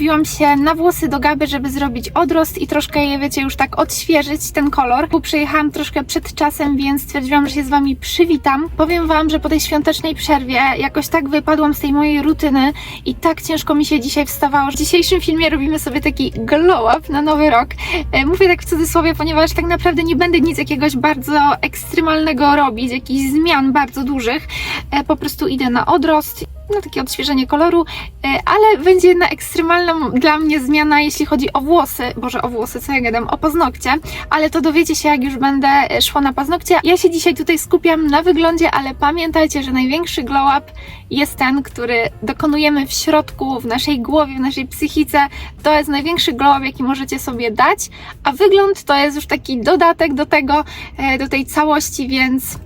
umówiłam się na włosy do Gaby, żeby zrobić odrost i troszkę je, wiecie, już tak odświeżyć, ten kolor. Bo przyjechałam troszkę przed czasem, więc stwierdziłam, że się z Wami przywitam. Powiem Wam, że po tej świątecznej przerwie jakoś tak wypadłam z tej mojej rutyny i tak ciężko mi się dzisiaj wstawało. W dzisiejszym filmie robimy sobie taki glow up na nowy rok. E, Mówię tak w cudzysłowie, ponieważ tak naprawdę nie będę nic jakiegoś bardzo ekstremalnego robić, jakichś zmian bardzo dużych. E, Po prostu idę na odrost na takie odświeżenie koloru, e, ale będzie jedna ekstremalna dla mnie zmiana, jeśli chodzi o włosy. Boże, o włosy, co ja gadam? O paznokcie, ale to dowiecie się, jak już będę szła na paznokcie. Ja się dzisiaj tutaj skupiam na wyglądzie, ale pamiętajcie, że największy glow up jest ten, który dokonujemy w środku, w naszej głowie, w naszej psychice. To jest największy glow up, jaki możecie sobie dać, a wygląd to jest już taki dodatek do tego, e, do tej całości, więc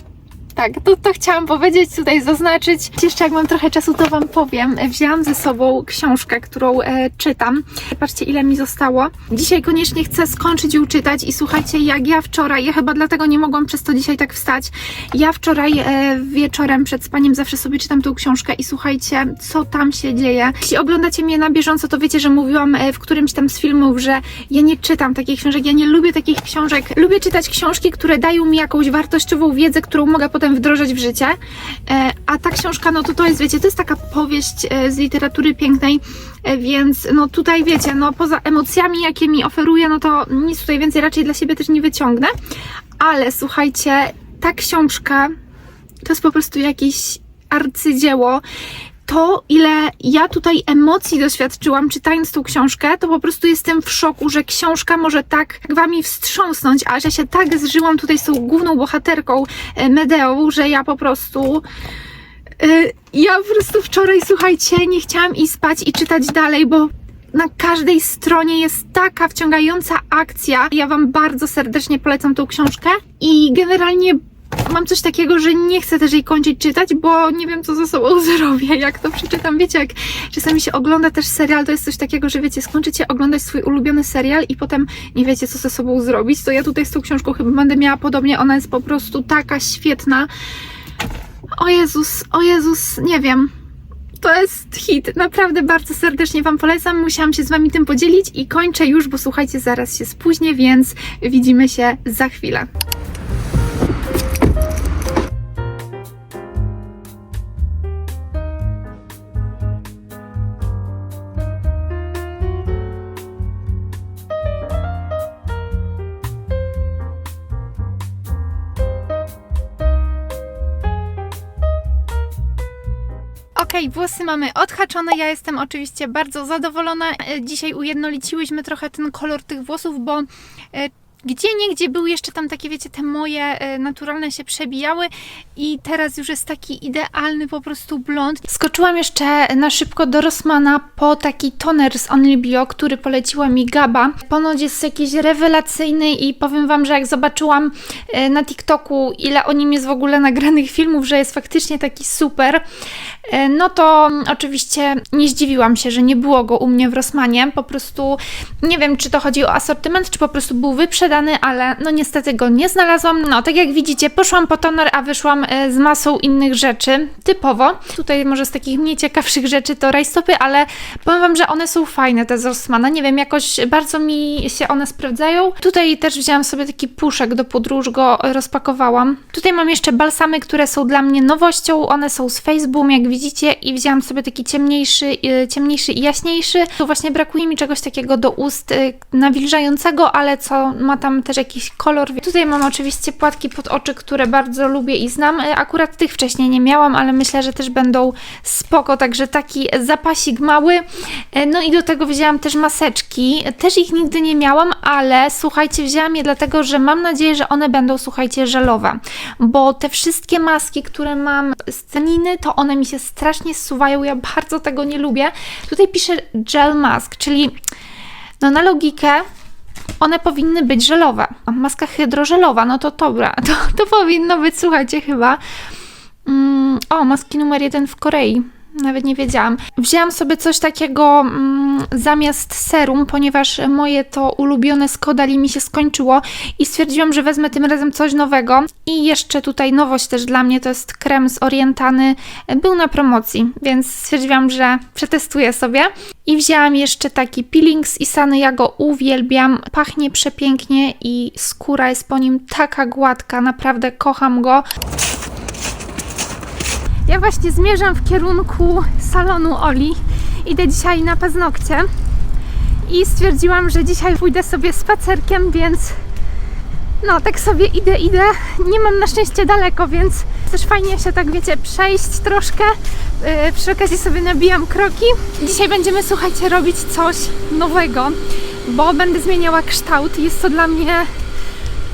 tak, to, to chciałam powiedzieć, tutaj zaznaczyć. Jeszcze jak mam trochę czasu, to Wam powiem. Wzięłam ze sobą książkę, którą e, czytam. Patrzcie, ile mi zostało. Dzisiaj koniecznie chcę skończyć ją czytać i słuchajcie, jak ja wczoraj, ja chyba dlatego nie mogłam przez to dzisiaj tak wstać. Ja wczoraj e, wieczorem przed spaniem zawsze sobie czytam tą książkę i słuchajcie, co tam się dzieje. Jeśli oglądacie mnie na bieżąco, to wiecie, że mówiłam e, w którymś tam z filmów, że ja nie czytam takich książek, ja nie lubię takich książek. Lubię czytać książki, które dają mi jakąś wartościową wiedzę, którą mogę potem wdrożyć w życie. E, A ta książka, no to to jest, wiecie, to jest taka powieść e, z literatury pięknej, e, więc no tutaj wiecie, no poza emocjami, jakie mi oferuje, no to nic tutaj więcej raczej dla siebie też nie wyciągnę. Ale słuchajcie, ta książka to jest po prostu jakieś arcydzieło. To, ile ja tutaj emocji doświadczyłam czytając tą książkę, to po prostu jestem w szoku, że książka może tak wami wstrząsnąć, a że się tak zżyłam tutaj z tą główną bohaterką e, Medeą, że ja po prostu. e, Ja po prostu wczoraj, słuchajcie, nie chciałam iść spać i czytać dalej, bo na każdej stronie jest taka wciągająca akcja. Ja Wam bardzo serdecznie polecam tą książkę i generalnie mam coś takiego, że nie chcę też jej kończyć czytać, bo nie wiem, co ze sobą zrobię, jak to przeczytam. Wiecie, jak czasami się ogląda też serial, to jest coś takiego, że wiecie, skończycie oglądać swój ulubiony serial i potem nie wiecie, co ze sobą zrobić. To ja tutaj z tą książką chyba będę miała podobnie. Ona jest po prostu taka świetna. O Jezus, o Jezus, nie wiem. To jest hit. Naprawdę bardzo serdecznie Wam polecam. Musiałam się z Wami tym podzielić i kończę już, bo słuchajcie, zaraz się spóźnię, więc widzimy się za chwilę. Okej, włosy mamy odhaczone. Ja jestem oczywiście bardzo zadowolona. E, Dzisiaj ujednoliciłyśmy trochę ten kolor tych włosów, bo e, gdzie niegdzie były jeszcze tam takie, wiecie, te moje e, naturalne się przebijały i teraz już jest taki idealny po prostu blond. Skoczyłam jeszcze na szybko do Rossmana po taki toner z Only Bio, który poleciła mi Gaba. Ponoć jest jakiś rewelacyjny i powiem Wam, że jak zobaczyłam e, na TikToku, ile o nim jest w ogóle nagranych filmów, że jest faktycznie taki super, e, no to oczywiście nie zdziwiłam się, że nie było go u mnie w Rossmanie. Po prostu nie wiem, czy to chodzi o asortyment, czy po prostu był wyprzedany, ale no niestety go nie znalazłam. No, tak jak widzicie, poszłam po toner, a wyszłam e, z masą innych rzeczy, typowo. Tutaj może z takich mniej ciekawszych rzeczy to rajstopy, ale powiem Wam, że one są fajne, te z Rossmana. Nie wiem, jakoś bardzo mi się one sprawdzają. Tutaj też wzięłam sobie taki puszek do podróż, go rozpakowałam. Tutaj mam jeszcze balsamy, które są dla mnie nowością. One są z Facebook, jak widzicie, i wzięłam sobie taki ciemniejszy, e, ciemniejszy i jaśniejszy. Tu właśnie brakuje mi czegoś takiego do ust e, nawilżającego, ale co ma tam też jakiś kolor. Tutaj mam oczywiście płatki pod oczy, które bardzo lubię i znam. E, Akurat tych wcześniej nie miałam, ale myślę, że też będą spoko, także taki zapasik mały. E, No i do tego wzięłam też maseczki. Też ich nigdy nie miałam, ale słuchajcie, wzięłam je dlatego, że mam nadzieję, że one będą, słuchajcie, żelowe, bo te wszystkie maski, które mam z ceniny, to one mi się strasznie zsuwają, ja bardzo tego nie lubię. Tutaj pisze gel mask, czyli no na logikę one powinny być żelowe. A Maska hydrożelowa, no to dobra, to, to powinno być, słuchajcie, chyba. Mm, o, maski numer jeden w Korei. Nawet nie wiedziałam. Wzięłam sobie coś takiego mm, zamiast serum, ponieważ moje to ulubione z mi się skończyło i stwierdziłam, że wezmę tym razem coś nowego. I jeszcze tutaj nowość też dla mnie to jest krem z Orientany. Był na promocji, więc stwierdziłam, że przetestuję sobie. I wzięłam jeszcze taki peeling z Isany, ja go uwielbiam. Pachnie przepięknie i skóra jest po nim taka gładka, naprawdę kocham go. Ja właśnie zmierzam w kierunku salonu Oli. Idę dzisiaj na paznokcie i stwierdziłam, że dzisiaj pójdę sobie spacerkiem, więc no tak sobie idę, idę. Nie mam na szczęście daleko, więc też fajnie się tak wiecie przejść troszkę. Yy, przy okazji sobie nabijam kroki. Dzisiaj będziemy, słuchajcie, robić coś nowego, bo będę zmieniała kształt. Jest to dla mnie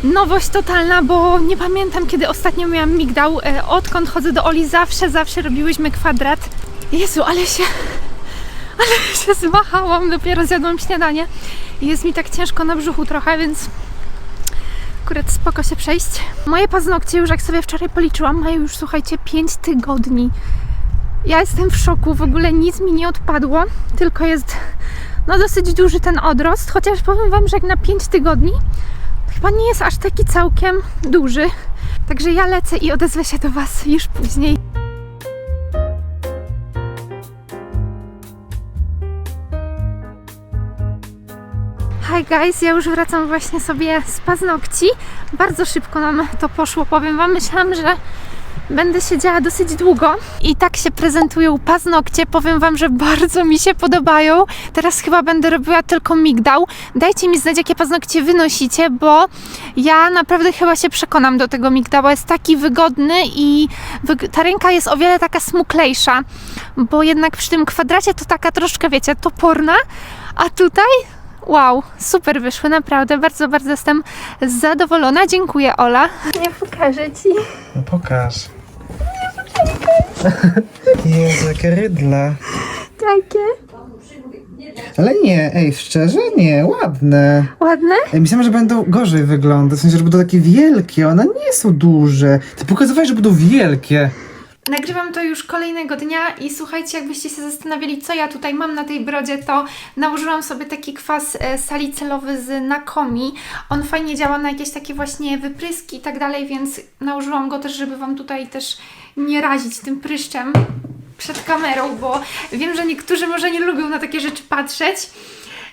nowość totalna, bo nie pamiętam kiedy ostatnio miałam migdał. E, Odkąd chodzę do Oli, zawsze, zawsze robiłyśmy kwadrat. Jezu, ale się, ale się zmachałam, dopiero zjadłam śniadanie. I Jest mi tak ciężko na brzuchu trochę, więc akurat spoko się przejść. Moje paznokcie już jak sobie wczoraj policzyłam, mają już słuchajcie 5 tygodni. Ja jestem w szoku, w ogóle nic mi nie odpadło, tylko jest no dosyć duży ten odrost, chociaż powiem Wam, że jak na 5 tygodni chyba nie jest aż taki całkiem duży. Także ja lecę i odezwę się do Was już później. Hi guys, ja już wracam właśnie sobie z paznokci. Bardzo szybko nam to poszło, powiem Wam. Myślałam, że będę siedziała dosyć długo i tak się prezentują paznokcie. Powiem Wam, że bardzo mi się podobają. Teraz chyba będę robiła tylko migdał. Dajcie mi znać, jakie paznokcie wynosicie, bo ja naprawdę chyba się przekonam do tego migdała. Jest taki wygodny i ta ręka jest o wiele taka smuklejsza, bo jednak przy tym kwadracie to taka troszkę, wiecie, toporna, a tutaj Wow, super wyszły, naprawdę. Bardzo, bardzo jestem zadowolona. Dziękuję, Ola. Ja pokażę Ci. No pokaż. Jezu, jakie rydla. Takie. Ale nie, ej, szczerze? Nie, ładne. Ładne? Ej, myślałem, że będą gorzej wyglądać, w sensie, że będą takie wielkie, one nie są duże. Ty pokazywałeś, że będą wielkie. Nagrywam to już kolejnego dnia i słuchajcie, jakbyście się zastanawiali, co ja tutaj mam na tej brodzie, to nałożyłam sobie taki kwas e, salicylowy z Nakomi. On fajnie działa na jakieś takie właśnie wypryski i tak dalej, więc nałożyłam go też, żeby Wam tutaj też nie razić tym pryszczem przed kamerą, bo wiem, że niektórzy może nie lubią na takie rzeczy patrzeć,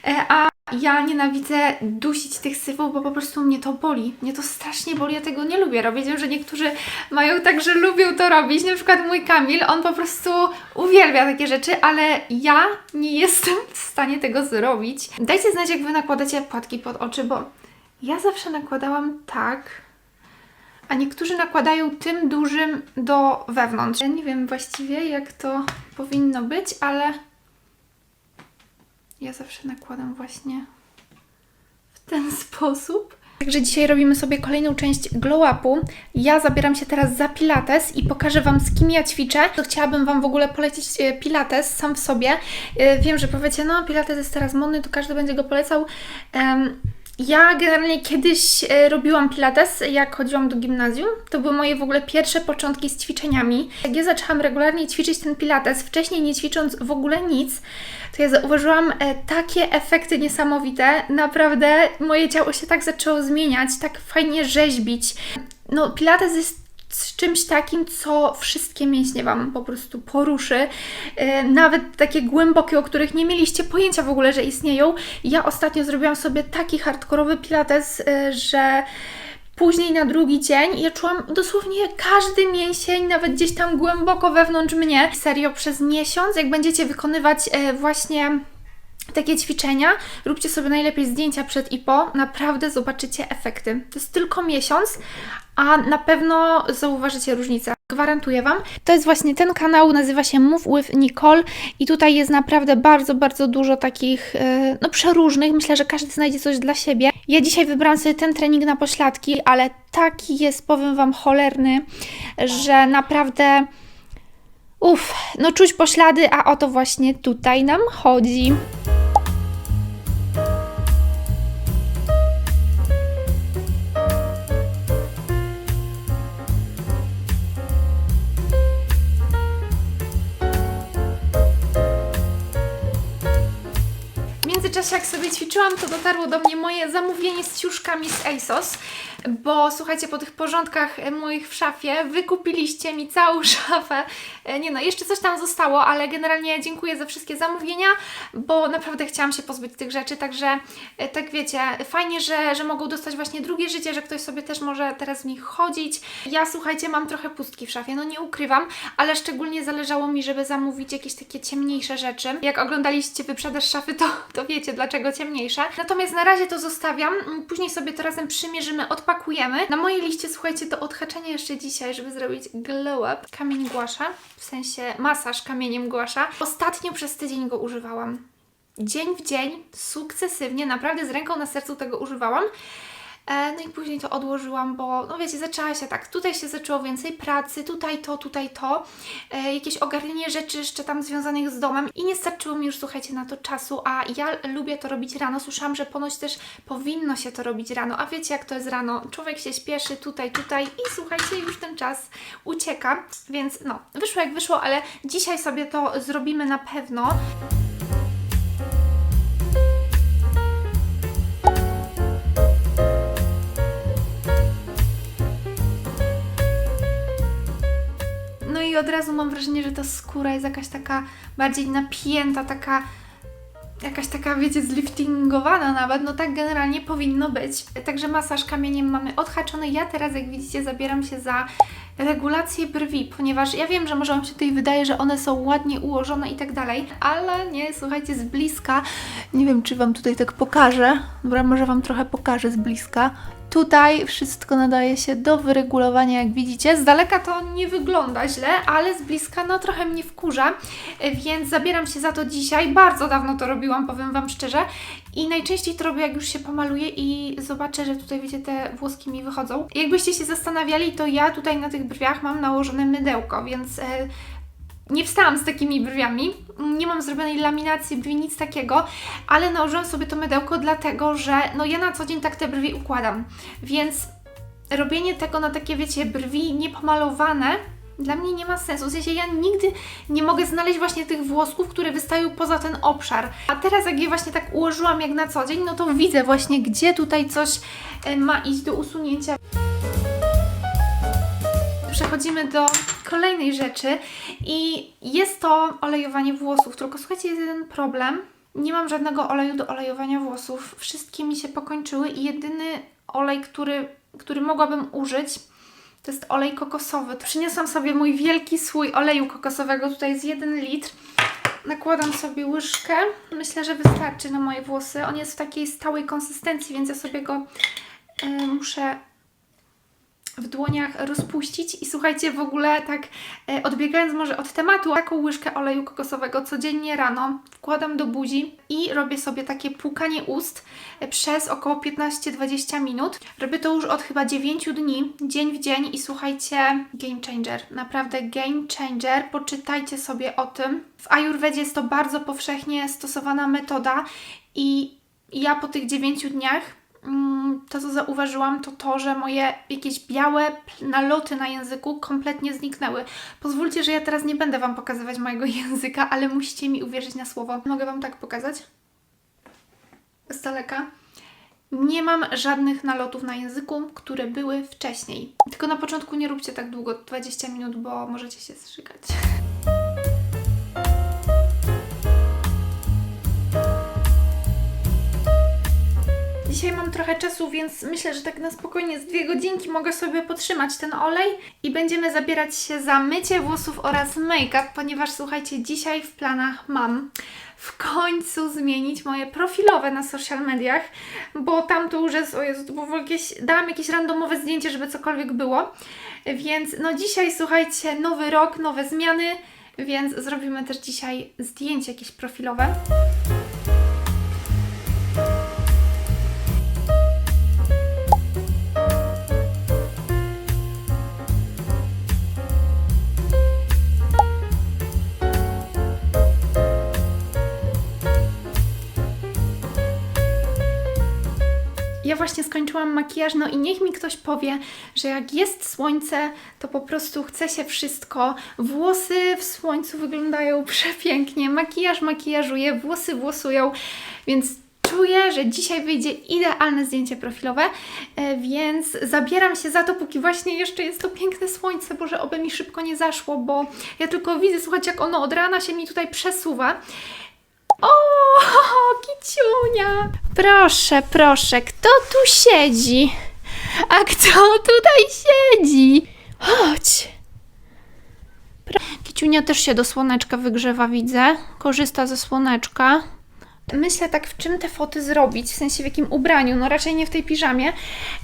e, a ja nienawidzę dusić tych syfów, bo po prostu mnie to boli. Mnie to strasznie boli, ja tego nie lubię robić. Wiem, że niektórzy mają tak, że lubią to robić. Na przykład mój Kamil, on po prostu uwielbia takie rzeczy, ale ja nie jestem w stanie tego zrobić. Dajcie znać, jak Wy nakładacie płatki pod oczy, bo ja zawsze nakładałam tak, a niektórzy nakładają tym dużym do wewnątrz. Ja nie wiem właściwie, jak to powinno być, ale ja zawsze nakładam właśnie w ten sposób. Także dzisiaj robimy sobie kolejną część glow upu. Ja zabieram się teraz za pilates i pokażę Wam z kim ja ćwiczę. To chciałabym Wam w ogóle polecić e, pilates sam w sobie. E, Wiem, że powiecie, no pilates jest teraz modny, to każdy będzie go polecał. Em, ja generalnie kiedyś e, robiłam pilates, jak chodziłam do gimnazjum. To były moje w ogóle pierwsze początki z ćwiczeniami. Jak ja zaczęłam regularnie ćwiczyć ten pilates, wcześniej nie ćwicząc w ogóle nic, to ja zauważyłam e, takie efekty niesamowite. Naprawdę moje ciało się tak zaczęło zmieniać, tak fajnie rzeźbić. No, pilates jest z czymś takim, co wszystkie mięśnie Wam po prostu poruszy. E, Nawet takie głębokie, o których nie mieliście pojęcia w ogóle, że istnieją. Ja ostatnio zrobiłam sobie taki hardkorowy pilates, e, że później na drugi dzień ja czułam dosłownie każdy mięsień, nawet gdzieś tam głęboko wewnątrz mnie. Serio, przez miesiąc, jak będziecie wykonywać e, właśnie takie ćwiczenia, róbcie sobie najlepiej zdjęcia przed i po, naprawdę zobaczycie efekty. To jest tylko miesiąc, a na pewno zauważycie różnicę. Gwarantuję Wam. To jest właśnie ten kanał, nazywa się Move with Nicole i tutaj jest naprawdę bardzo, bardzo dużo takich, e, no przeróżnych. Myślę, że każdy znajdzie coś dla siebie. Ja dzisiaj wybrałam sobie ten trening na pośladki, ale taki jest, powiem Wam, cholerny, że naprawdę... Uff, no czuć poślady, a o to właśnie tutaj nam chodzi. Czasie, jak sobie ćwiczyłam, to dotarło do mnie moje zamówienie z ciuszkami z ASOS, bo słuchajcie, po tych porządkach e, moich w szafie wykupiliście mi całą szafę. E, Nie no, jeszcze coś tam zostało, ale generalnie dziękuję za wszystkie zamówienia, bo naprawdę chciałam się pozbyć tych rzeczy, także e, tak wiecie, fajnie, że, że mogą dostać właśnie drugie życie, że ktoś sobie też może teraz w nich chodzić. Ja słuchajcie, mam trochę pustki w szafie, no nie ukrywam, ale szczególnie zależało mi, żeby zamówić jakieś takie ciemniejsze rzeczy. Jak oglądaliście wyprzedaż szafy, to, to wiecie dlaczego ciemniejsze. Natomiast na razie to zostawiam, Mm, później sobie to razem przymierzymy, odpakujemy. Na mojej liście, słuchajcie, do odhaczenia jeszcze dzisiaj, żeby zrobić glow up, kamień głasza, w sensie masaż kamieniem głasza. Ostatnio przez tydzień go używałam. Dzień w dzień, sukcesywnie, naprawdę z ręką na sercu tego używałam. E, No i później to odłożyłam, bo no wiecie, zaczęła się tak, tutaj się zaczęło więcej pracy, tutaj to, tutaj to, e, jakieś ogarnienie rzeczy jeszcze tam związanych z domem i nie starczyło mi już, słuchajcie, na to czasu, a ja lubię to robić rano, słyszałam, że ponoć też powinno się to robić rano, a wiecie jak to jest rano, człowiek się śpieszy tutaj, tutaj i słuchajcie, już ten czas ucieka, więc no, wyszło jak wyszło, ale dzisiaj sobie to zrobimy na pewno. I od razu mam wrażenie, że ta skóra jest jakaś taka bardziej napięta, taka jakaś taka, wiecie, zliftingowana nawet, no tak generalnie powinno być. Także masaż kamieniem mamy odhaczony. Ja teraz, jak widzicie, zabieram się za regulację brwi, ponieważ ja wiem, że może Wam się tutaj wydaje, że one są ładnie ułożone i tak dalej, ale nie, słuchajcie, z bliska, nie wiem, czy Wam tutaj tak pokażę, dobra, może Wam trochę pokażę z bliska. Tutaj wszystko nadaje się do wyregulowania, jak widzicie. Z daleka to nie wygląda źle, ale z bliska no trochę mnie wkurza, więc zabieram się za to dzisiaj. Bardzo dawno to robiłam, powiem Wam szczerze. I najczęściej to robię, jak już się pomaluję i zobaczę, że tutaj, wiecie, te włoski mi wychodzą. Jakbyście się zastanawiali, to ja tutaj na tych brwiach mam nałożone mydełko, więc... E, nie wstałam z takimi brwiami, nie mam zrobionej laminacji brwi, nic takiego, ale nałożyłam sobie to mydełko dlatego, że no ja na co dzień tak te brwi układam, więc robienie tego na takie, wiecie, brwi niepomalowane dla mnie nie ma sensu. W sensie ja nigdy nie mogę znaleźć właśnie tych włosków, które wystają poza ten obszar. A teraz jak je właśnie tak ułożyłam jak na co dzień, no to widzę właśnie, gdzie tutaj coś e, ma iść do usunięcia. Przechodzimy do kolejnej rzeczy i jest to olejowanie włosów. Tylko słuchajcie, jest jeden problem. Nie mam żadnego oleju do olejowania włosów. Wszystkie mi się pokończyły i jedyny olej, który, który mogłabym użyć, to jest olej kokosowy. Przyniosłam sobie mój wielki słój oleju kokosowego. Tutaj jest 1 litr. Nakładam sobie łyżkę. Myślę, że wystarczy na moje włosy. On jest w takiej stałej konsystencji, więc ja sobie go y, muszę w dłoniach rozpuścić i słuchajcie, w ogóle tak e, odbiegając może od tematu, taką łyżkę oleju kokosowego codziennie rano wkładam do buzi i robię sobie takie płukanie ust e, przez około 15-20 minut. Robię to już od chyba 9 dni, dzień w dzień i słuchajcie, game changer, naprawdę game changer, poczytajcie sobie o tym. W Ayurvedzie jest to bardzo powszechnie stosowana metoda i ja po tych 9 dniach to, co zauważyłam, to to, że moje jakieś białe naloty na języku kompletnie zniknęły. Pozwólcie, że ja teraz nie będę Wam pokazywać mojego języka, ale musicie mi uwierzyć na słowo. Mogę Wam tak pokazać? Z daleka. Nie mam żadnych nalotów na języku, które były wcześniej. Tylko na początku nie róbcie tak długo, 20 minut, bo możecie się zżygać. Dzisiaj mam trochę czasu, więc myślę, że tak na spokojnie z dwie godzinki mogę sobie potrzymać ten olej i będziemy zabierać się za mycie włosów oraz make-up, ponieważ słuchajcie, dzisiaj w planach mam w końcu zmienić moje profilowe na social mediach, bo tam to już jest, o Jezu, jakieś, dałam jakieś randomowe zdjęcie, żeby cokolwiek było, więc no dzisiaj słuchajcie, nowy rok, nowe zmiany, więc zrobimy też dzisiaj zdjęcie jakieś profilowe. Właśnie skończyłam makijaż, no i niech mi ktoś powie, że jak jest słońce, to po prostu chce się wszystko. Włosy w słońcu wyglądają przepięknie, makijaż makijażuje, włosy włosują, więc Czuję, że dzisiaj wyjdzie idealne zdjęcie profilowe, e, więc zabieram się za to, póki właśnie jeszcze jest to piękne słońce, bo że oby mi szybko nie zaszło, bo ja tylko widzę, słuchajcie, jak ono od rana się mi tutaj przesuwa. O, kiciunia! Proszę, proszę, kto tu siedzi? A kto tutaj siedzi? Chodź. Pro- Kiciunia też się do słoneczka wygrzewa, widzę. Korzysta ze słoneczka. Myślę tak, w czym te foty zrobić, w sensie w jakim ubraniu, no raczej nie w tej piżamie.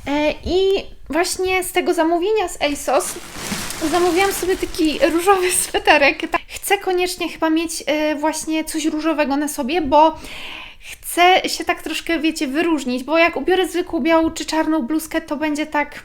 E, I właśnie z tego zamówienia z ASOS zamówiłam sobie taki różowy sweterek. Tak, Chcę koniecznie chyba mieć e, właśnie coś różowego na sobie, bo chcę się tak troszkę, wiecie, wyróżnić, bo jak ubiorę zwykłą białą czy czarną bluzkę, to będzie tak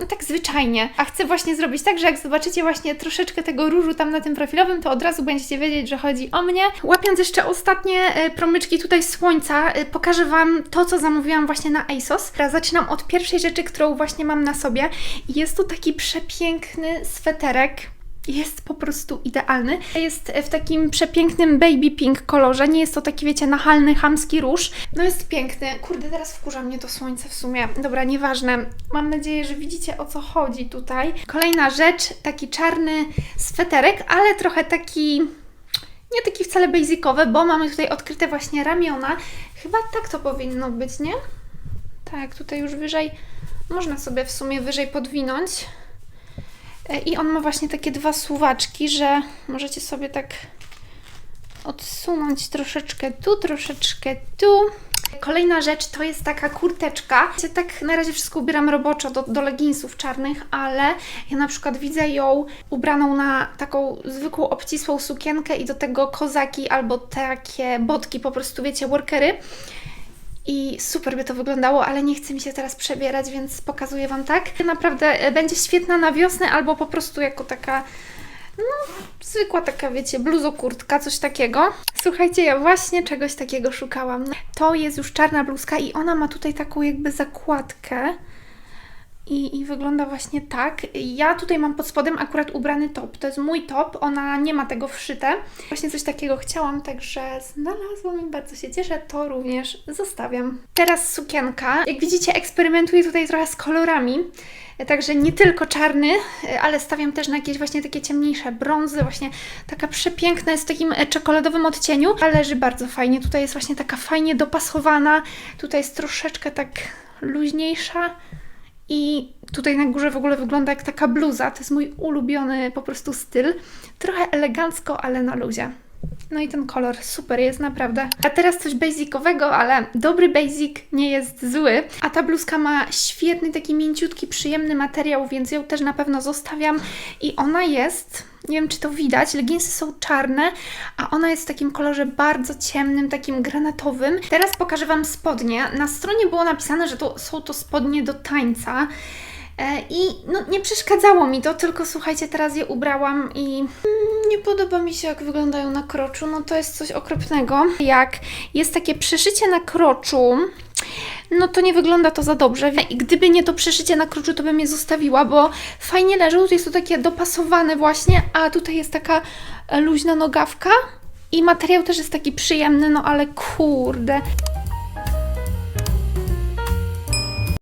no tak zwyczajnie. A chcę właśnie zrobić tak, że jak zobaczycie właśnie troszeczkę tego różu tam na tym profilowym, to od razu będziecie wiedzieć, że chodzi o mnie. Łapiąc jeszcze ostatnie e, promyczki tutaj słońca, e, pokażę Wam to, co zamówiłam właśnie na ASOS. Zaczynam od pierwszej rzeczy, którą właśnie mam na sobie. Jest tu taki przepiękny sweterek. Jest po prostu idealny. Jest w takim przepięknym baby pink kolorze. Nie jest to taki, wiecie, nachalny, chamski róż. No jest piękny. Kurde, teraz wkurza mnie to słońce w sumie. Dobra, nieważne. Mam nadzieję, że widzicie o co chodzi tutaj. Kolejna rzecz, taki czarny sweterek, ale trochę taki nie taki wcale basicowy, bo mamy tutaj odkryte właśnie ramiona. Chyba tak to powinno być, nie? Tak, tutaj już wyżej można sobie w sumie wyżej podwinąć. E, I on ma właśnie takie dwa suwaczki, że możecie sobie tak odsunąć troszeczkę tu, troszeczkę tu. Kolejna rzecz to jest taka kurteczka. Ja tak na razie wszystko ubieram roboczo do, do leginsów czarnych, ale ja na przykład widzę ją ubraną na taką zwykłą obcisłą sukienkę i do tego kozaki albo takie botki, po prostu wiecie, workery. I super by to wyglądało, ale nie chce mi się teraz przebierać, więc pokazuję Wam tak. Naprawdę e, będzie świetna na wiosnę albo po prostu jako taka no, zwykła taka, wiecie, bluzokurtka, coś takiego. Słuchajcie, ja właśnie czegoś takiego szukałam. To jest już czarna bluzka i ona ma tutaj taką jakby zakładkę. I, I wygląda właśnie tak. Ja tutaj mam pod spodem akurat ubrany top. To jest mój top, ona nie ma tego wszyte. Właśnie coś takiego chciałam, także znalazłam i bardzo się cieszę. To również zostawiam. Teraz sukienka. Jak widzicie, eksperymentuję tutaj trochę z kolorami. Także nie tylko czarny, ale stawiam też na jakieś właśnie takie ciemniejsze brązy, właśnie taka przepiękna, jest w takim e, czekoladowym odcieniu, ale leży bardzo fajnie. Tutaj jest właśnie taka fajnie dopasowana, tutaj jest troszeczkę tak luźniejsza i tutaj na górze w ogóle wygląda jak taka bluza. To jest mój ulubiony po prostu styl. Trochę elegancko, ale na luzie. No i ten kolor super jest naprawdę. A teraz coś basicowego, ale dobry basic nie jest zły. A ta bluzka ma świetny, taki mięciutki, przyjemny materiał, więc ją też na pewno zostawiam. I ona jest, nie wiem czy to widać, leginsy są czarne, a ona jest w takim kolorze bardzo ciemnym, takim granatowym. Teraz pokażę Wam spodnie. Na stronie było napisane, że to są to spodnie do tańca. E, I no, nie przeszkadzało mi to, tylko słuchajcie, teraz je ubrałam i mm, nie podoba mi się, jak wyglądają na kroczu. No to jest coś okropnego. Jak jest takie przeszycie na kroczu, no to nie wygląda to za dobrze. I gdyby nie to przeszycie na kroczu, to bym je zostawiła, bo fajnie leżą. Jest to takie dopasowane właśnie, a tutaj jest taka e, luźna nogawka. I materiał też jest taki przyjemny, no ale kurde.